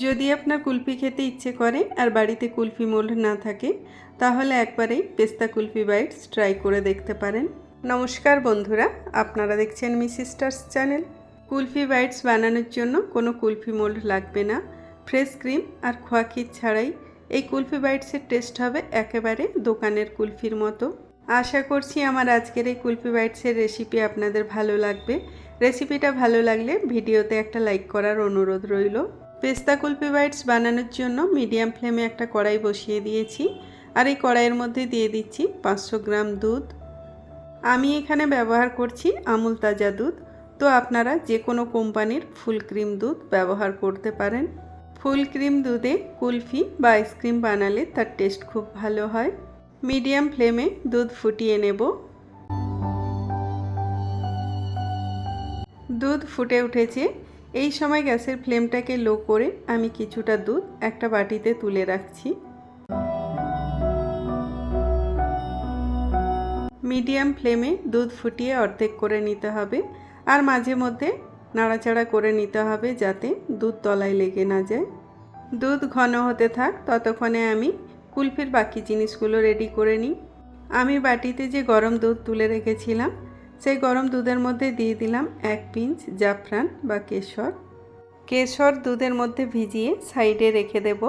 যদি আপনার কুলফি খেতে ইচ্ছে করে আর বাড়িতে কুলফি মোল্ড না থাকে, তাহলে একবারেই পেস্তা কুলফি বাইটস ট্রাই করে দেখতে পারেন। নমস্কার বন্ধুরা, আপনারা দেখছেন মিসিস্টার্স চ্যানেল। কুলফি বাইটস বানানোর জন্য কোনো কুলফি মোল্ড লাগবে না। ফ্রেশ ক্রিম আর খোয়া ছাড়াই এই কুলফি বাইটসের টেস্ট হবে একেবারে দোকানের কুলফির মতো। আশা করছি আমার আজকের এই কুলফি বাইটসের রেসিপি আপনাদের ভালো লাগবে। রেসিপিটা ভালো লাগলে ভিডিওতে একটা লাইক করার অনুরোধ রইল। পেস্তা কুলফি বাইটস বানানোর জন্য মিডিয়াম ফ্লেমে একটা কড়াই বসিয়ে দিয়েছি। আর এই কড়াইয়ের মধ্যে দিয়ে দিচ্ছি পাঁচশো গ্রাম দুধ। আমি এখানে ব্যবহার করছি আমুল তাজা দুধ। তো আপনারা যে কোনো কোম্পানির ফুল ক্রিম দুধ ব্যবহার করতে পারেন। ফুল ক্রিম দুধে কুলফি বা আইসক্রিম বানালে তার টেস্ট খুব ভালো হয়। মিডিয়াম ফ্লেমে দুধ ফুটিয়ে নেব। দুধ ফুটে উঠেছে। এই সময় গ্যাসের ফ্লেমটাকে লো করে আমি কিছুটা দুধ একটা বাটিতে তুলে রাখছি। মিডিয়াম ফ্লেমে দুধ ফুটিয়ে অর্ধেক করে নিতে হবে আর মাঝে মধ্যে নাড়াচাড়া করে নিতে হবে যাতে দুধ তলায় লেগে না যায়। দুধ ঘন হতে থাক, ততক্ষণে আমি কুলফির বাকি জিনিসগুলো রেডি করে নিই। আমি বাটিতে যে গরম দুধ তুলে রেখেছিলাম সেই গরম দুধের মধ্যে দিয়ে দিলাম এক পিঞ্চ জাফরান বা কেশর। কেশর দুধের মধ্যে ভিজিয়ে সাইডে রেখে দেব।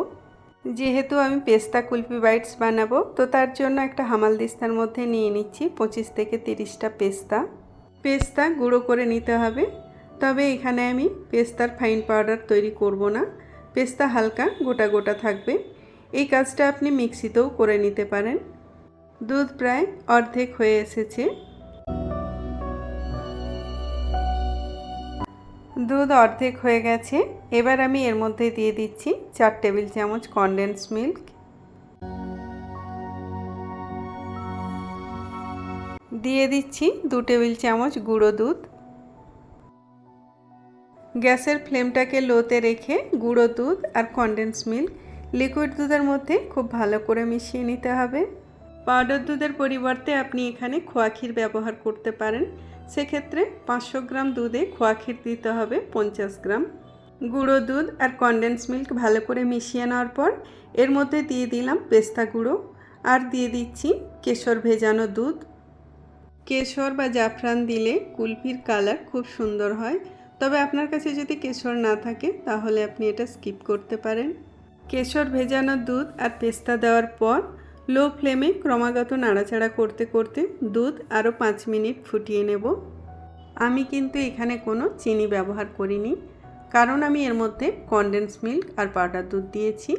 যেহেতু আমি পেস্তা কুলফি বাইটস বানাবো, তো তার জন্য একটা হামাল দিস্তার মধ্যে নিয়ে নিচ্ছি পঁচিশ থেকে তিরিশটা পেস্তা। পেস্তা গুঁড়ো করে নিতে হবে। তবে এখানে আমি পেস্তার ফাইন পাউডার তৈরি করব না। পেস্তা হালকা গোটা গোটা থাকবে। এই কাজটা আপনি মিক্সিতেও করে নিতে পারেন। দুধ প্রায় অর্ধেক হয়ে এসেছে। দুধ অর্ধেক হয়ে গেছে। এবার আমি এর মধ্যে দিয়ে দিচ্ছি চার টেবিল চামচ কনডেন্স মিল্ক দিয়ে দিচ্ছি দু টেবিল চামচ গুঁড়ো দুধ। গ্যাসের ফ্লেমটাকে লোতে রেখে গুঁড়ো দুধ আর কনডেন্স মিল্ক লিকুইড দুধের মধ্যে খুব ভালো করে মিশিয়ে নিতে হবে। পাউডার দুধের পরিবর্তে আপনি এখানে খোয়া ক্ষীর ব্যবহার করতে পারেন। সেক্ষেত্রে পাঁচশো গ্রাম দুধে খোয়া ক্ষীর দিতে হবে পঞ্চাশ গ্রাম। গুঁড়ো দুধ আর কনডেন্স মিল্ক ভালো করে মিশিয়ে নেওয়ার পর এর মধ্যে দিয়ে দিলাম পেস্তা গুঁড়ো আর দিয়ে দিচ্ছি কেশর ভেজানো দুধ। কেশর বা জাফরান দিলে কুলফির কালার খুব সুন্দর হয়। তবে আপনার কাছে যদি কেশর না থাকে তাহলে আপনি এটা স্কিপ করতে পারেন। কেশর ভেজানো দুধ আর পেস্তা দেওয়ার পর লো ফ্লেমে ক্রমাগত নাড়াচাড়া করতে করতে দুধ আরও পাঁচ মিনিট ফুটিয়ে নেব। আমি কিন্তু এখানে কোনো চিনি ব্যবহার করিনি, কারণ আমি এর মধ্যে কনডেন্স মিল্ক আর পাউডার দুধ দিয়েছি।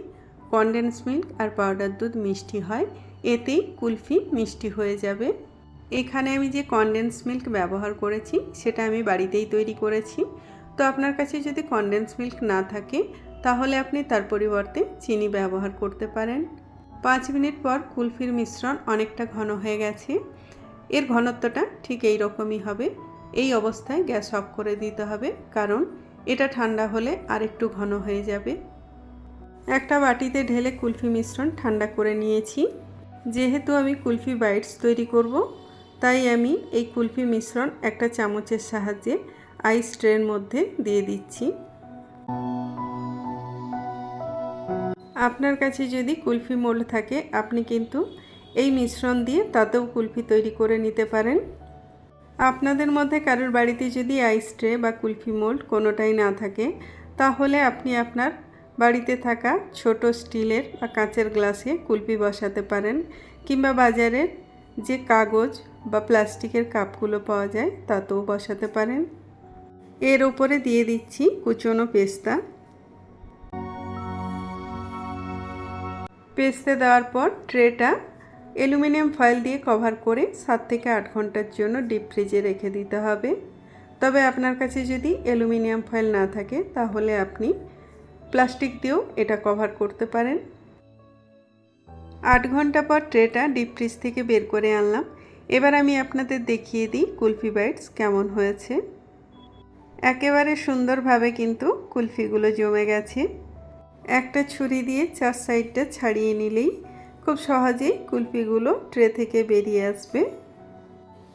কনডেন্স মিল্ক আর পাউডার দুধ মিষ্টি হয়, এতেই কুলফি মিষ্টি হয়ে যাবে। এখানে আমি যে কনডেন্স মিল্ক ব্যবহার করেছি, সেটা আমি বাড়িতেই তৈরি করেছি। তো আপনার কাছে যদি কনডেন্স মিল্ক না থাকে, তাহলে আপনি তার পরিবর্তে চিনি ব্যবহার করতে পারেন। পাঁচ মিনিট পর কুলফির মিশ্রণ অনেকটা ঘন হয়ে গেছে। এর ঘনত্বটা ঠিক এই রকমই হবে। এই অবস্থায় গ্যাস অফ করে দিতে হবে, কারণ এটা ঠান্ডা হলে আরেকটু ঘন হয়ে যাবে। একটা বাটিতে ঢেলে কুলফি মিশ্রণ ঠান্ডা করে নিয়েছি। যেহেতু আমি কুলফি বাইটস তৈরি করব, তাই আমি এই কুলফি মিশ্রণ একটা চামচের সাহায্যে আইস ট্রের মধ্যে দিয়ে দিচ্ছি। আপনার কাছে যদি কুলফি মোল্ড থাকে, আপনি কিন্তু এই মিশ্রণ দিয়ে তাতেও কুলফি তৈরি করে নিতে পারেন। আপনাদের মধ্যে কারোর বাড়িতে যদি আইস ট্রে বা কুলফি মোল্ড কোনোটাই না থাকে, তাহলে আপনি আপনার বাড়িতে থাকা ছোট স্টিলের বা কাঁচের গ্লাসে কুলফি বসাতে পারেন কিংবা বাজারের যে কাগজ বা প্লাস্টিকের কাপগুলো পাওয়া যায়, তাতেও বসাতে পারেন। এর ওপরে দিয়ে দিচ্ছি কুচনো পেস্তা। পেস্তে দেওয়ার পর ট্রেটা অ্যালুমিনিয়াম ফয়েল দিয়ে কভার করে সাত থেকে আট ঘণ্টার জন্য ডিপ ফ্রিজে রেখে দিতে হবে। তবে আপনার কাছে যদি অ্যালুমিনিয়াম ফয়েল না থাকে, তাহলে আপনি প্লাস্টিক দিয়েও এটা কভার করতে পারেন। আট ঘণ্টা পর ট্রেটা ডিপ ফ্রিজ থেকে বের করে আনলাম। এবার আমি আপনাদের দেখিয়ে দিই কুলফি বাইটস কেমন হয়েছে। একেবারে সুন্দরভাবে কিন্তু কুলফিগুলো জমে গেছে। একটা ছুরি দিয়ে চার সাইডটা ছাড়িয়ে নিলেই খুব সহজেই কুলপিগুলো ট্রে থেকে বেরিয়ে আসবে।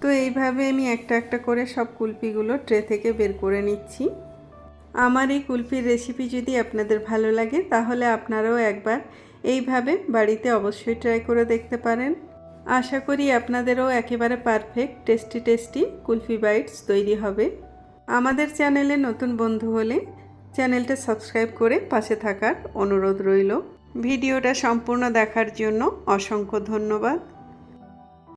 তো এইভাবে আমি একটা একটা করে সব কুলপিগুলো ট্রে থেকে বের করে নিচ্ছি। আমার এই কুলফির রেসিপি যদি আপনাদের ভালো লাগে, তাহলে আপনারাও একবার এইভাবে বাড়িতে অবশ্যই ট্রাই করে দেখতে পারেন। আশা করি আপনাদেরও একেবারে perfect, tasty tasty kulfi bites তৈরি হবে। আমাদের চ্যানেলে নতুন বন্ধু হলে চ্যানেলটা সাবস্ক্রাইব করে পাশে থাকার অনুরোধ রইল। ভিডিওটা সম্পূর্ণ দেখার জন্য অসংখ্য ধন্যবাদ।